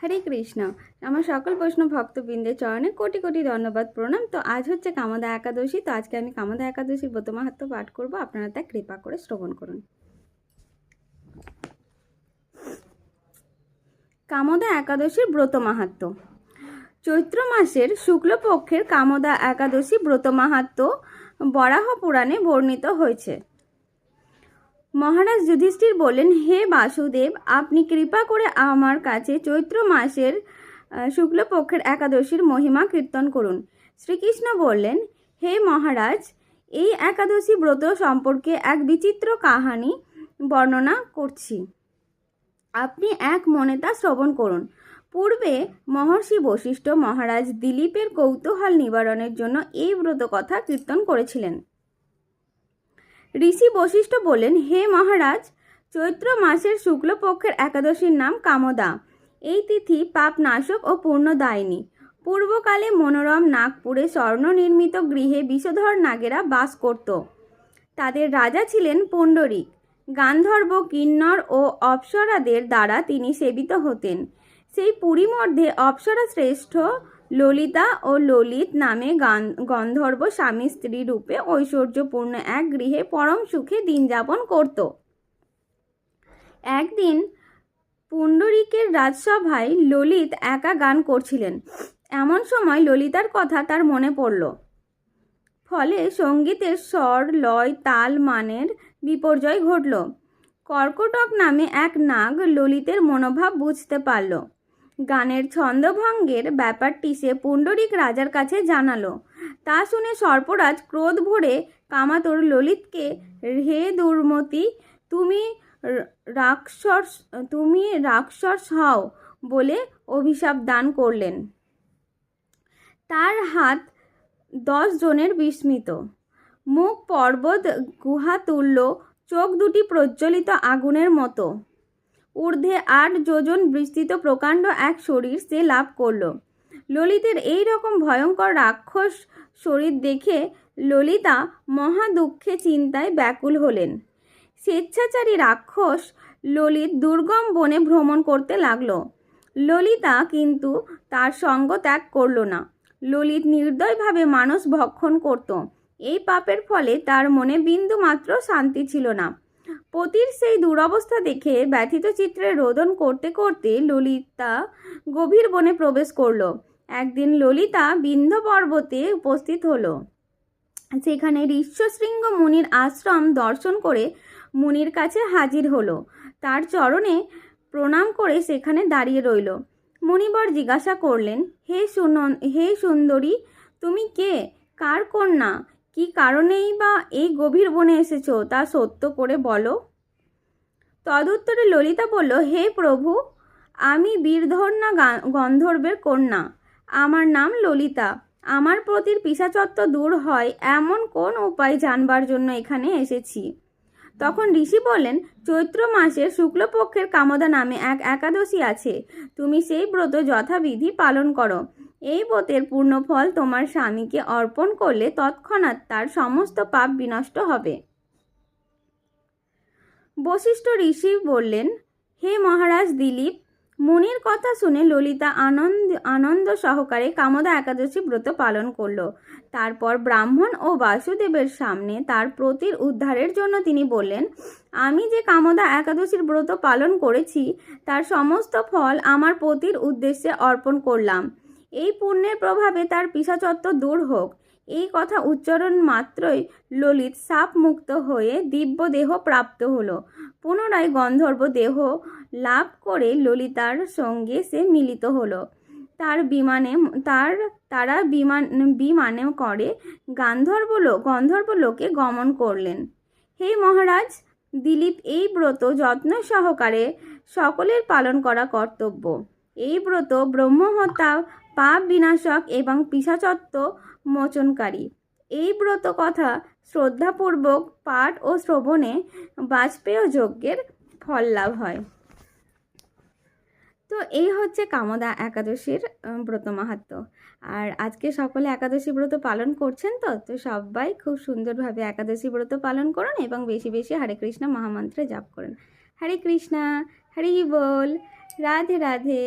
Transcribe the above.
হরে কৃষ্ণ। আমার সকল বৈষ্ণব ভক্তবৃন্দের চরণে কোটি কোটি ধন্যবাদ, প্রণাম। তো আজ হচ্ছে কামদা একাদশী, তো আজকে আমি কামদা একাদশীর ব্রত মাহাত্ম্য পাঠ করব। আপনারা তা কৃপা করে শ্রবণ করুন। কামদা একাদশীর ব্রত মাহাত্ম্য। চৈত্র মাসের শুক্লপক্ষের কামদা একাদশী ব্রত মাহাত্ম্য বরাহ পুরাণে বর্ণিত হয়েছে। মহারাজ যুধিষ্ঠির বললেন, হে বাসুদেব, আপনি কৃপা করে আমার কাছে চৈত্র মাসের শুক্লপক্ষের একাদশীর মহিমা কীর্তন করুন। শ্রীকৃষ্ণ বললেন, হে মহারাজ, এই একাদশী ব্রত সম্পর্কে এক বিচিত্র কাহানি বর্ণনা করছি। আপনি এক মনে তা শ্রবণ করুন। পূর্বে মহর্ষি বশিষ্ঠ মহারাজ দিলীপের কৌতূহল নিবারণের জন্য এই ব্রত কথা কীর্তন করেছিলেন। ঋষি বশিষ্ঠ বলেন, হে মহারাজ, চৈত্র মাসের শুক্লপক্ষের একাদশীর নাম কামদা। এই তিথি পাপ নাশক ও পূর্ণদায়িনী পূর্বকালে মনোরম নাগপুরে স্বর্ণ নির্মিত গৃহে বিষধর নাগেরা বাস করত। তাদের রাজা ছিলেন পুণ্ডরিক। গান্ধর্ব, কিন্নর ও অপ্সরাদের দ্বারা তিনি সেবিত হতেন। সেই পুরী মধ্যে অপ্সরা শ্রেষ্ঠ ললিতা ও ললিত নামে গান, গন্ধর্ব স্বামী স্ত্রী রূপে ঐশ্বর্যপূর্ণ এক গৃহে পরম সুখে দিন যাপন করত। একদিন পুণ্ডরিকের রাজসভায় ললিত একা গান করছিলেন। এমন সময় ললিতার কথা তার মনে পড়ল। ফলে সঙ্গীতের স্বর, লয়, তাল, মানের বিপর্যয় ঘটল। কর্কটক নামে এক নাগ ললিতের মনোভাব বুঝতে পারল। গানের ছন্দভঙ্গের ব্যাপারটি সে পুণ্ডরিক রাজার কাছে জানালো। তা শুনে সর্পরাজ ক্রোধ ভরে কামাতর ললিতকে, হে দুর্মতি, তুমি রাক্ষস তুমি রাক্ষস হও বলে অভিশাপ দান করলেন। তার হাত দশ জনের বিস্মিত। মুখ পর্বত গুহা তুল্য, চোখ দুটি প্রজ্বলিত আগুনের মতো। ঊর্ধ্বে আট যোজন বিস্তৃত প্রকাণ্ড এক শরীর সে লাভ করল। ললিতের এই রকম ভয়ঙ্কর রাক্ষস শরীর দেখে ললিতা মহা দুঃখে চিন্তায় ব্যাকুল হলেন। স্বেচ্ছাচারী রাক্ষস ললিত দুর্গম বনে ভ্রমণ করতে লাগল। ললিতা কিন্তু তার সঙ্গ ত্যাগ করল না। ললিত নির্দয়ভাবে মানুষ ভক্ষণ করত। এই পাপের ফলে তার মনে বিন্দু মাত্র শান্তি ছিল না। পতির সেই দুরবস্থা দেখে ব্যথিত চিত্রে রোদন করতে করতে ললিতা গভীর বনে প্রবেশ করল। একদিন ললিতা বিন্ধ্য পর্বতে উপস্থিত হলো। সেখানে ঋষ্যশৃঙ্গ মুনির আশ্রম দর্শন করে মুনির কাছে হাজির হলো। তার চরণে প্রণাম করে সেখানে দাঁড়িয়ে রইল। মুনিবর জিজ্ঞাসা করলেন, হে সুন হে সুন্দরী, তুমি কে? কার কন্যা? কি কারণেই বা এই গভীর বনে এসেছ, তা সত্য করে বলো। তদুত্তরে ললিতা বলল, হে প্রভু, আমি বীরধর্ণা গন্ধর্বের কন্যা। আমার নাম ললিতা। আমার প্রতির পিসাচত্ব দূর হয়, এমন কোন উপায় জানবার জন্য এখানে এসেছি? তখন ঋষি বললেন, চৈত্র মাসের শুক্লপক্ষের কামদা নামে এক একাদশী আছে। তুমি সেই ব্রত যথাবিধি পালন করো। এই ব্রতের পূর্ণ ফল তোমার স্বামীকে অর্পণ করলে তৎক্ষণাৎ তার সমস্ত পাপ বিনষ্ট হবে। বশিষ্ঠ ঋষি বললেন, হে মহারাজ দিলীপ, মুনির কথা শুনে ললিতা আনন্দ আনন্দ সহকারে কামদা একাদশী ব্রত পালন করল। তারপর ব্রাহ্মণ ও বাসুদেবের সামনে তার প্রতির উদ্ধারের জন্য তিনি বললেন, আমি যে কামদা একাদশীর ব্রত পালন করেছি, তার সমস্ত ফল আমার পতির উদ্দেশ্যে অর্পণ করলাম। এই পুণ্যের প্রভাবে তার পিসাচত্ব দূর হোক। এই কথা উচ্চারণ মাত্রই ললিত সাপ মুক্ত হয়ে দিব্য দেহ প্রাপ্ত হলো। পুনরায় গন্ধর্ব দেহ লাভ করে ললিতার সঙ্গে সে মিলিত হলো। তার বিমানে, তার, তারা বিমান, বিমানে করে গান্ধর্ব গন্ধর্ব লোকে গমন করলেন। হে মহারাজ, দিলীপ, এই ব্রত যত্ন সহকারে সকলের পালন করা কর্তব্য। এই ব্রত ব্রহ্মহত্যা পাপ বিনাশক এবং পিসাচত্ব মোচনকারী। এই ব্রত কথা শ্রদ্ধাপূর্বক পাঠ ও শ্রবণে বাজপেয় যজ্ঞের ফল লাভ হয়। তো এই হচ্ছে কামদা একাদশীর ব্রত মাহাত্ম্য। আর আজকে সকলে একাদশী ব্রত পালন করছেন তো? তো সবাই খুব সুন্দরভাবে একাদশী ব্রত পালন করুন এবং বেশি বেশি হরে কৃষ্ণ মহামন্ত্রে জাপ করুন। হরে কৃষ্ণা, হরি বল, রাধে রাধে।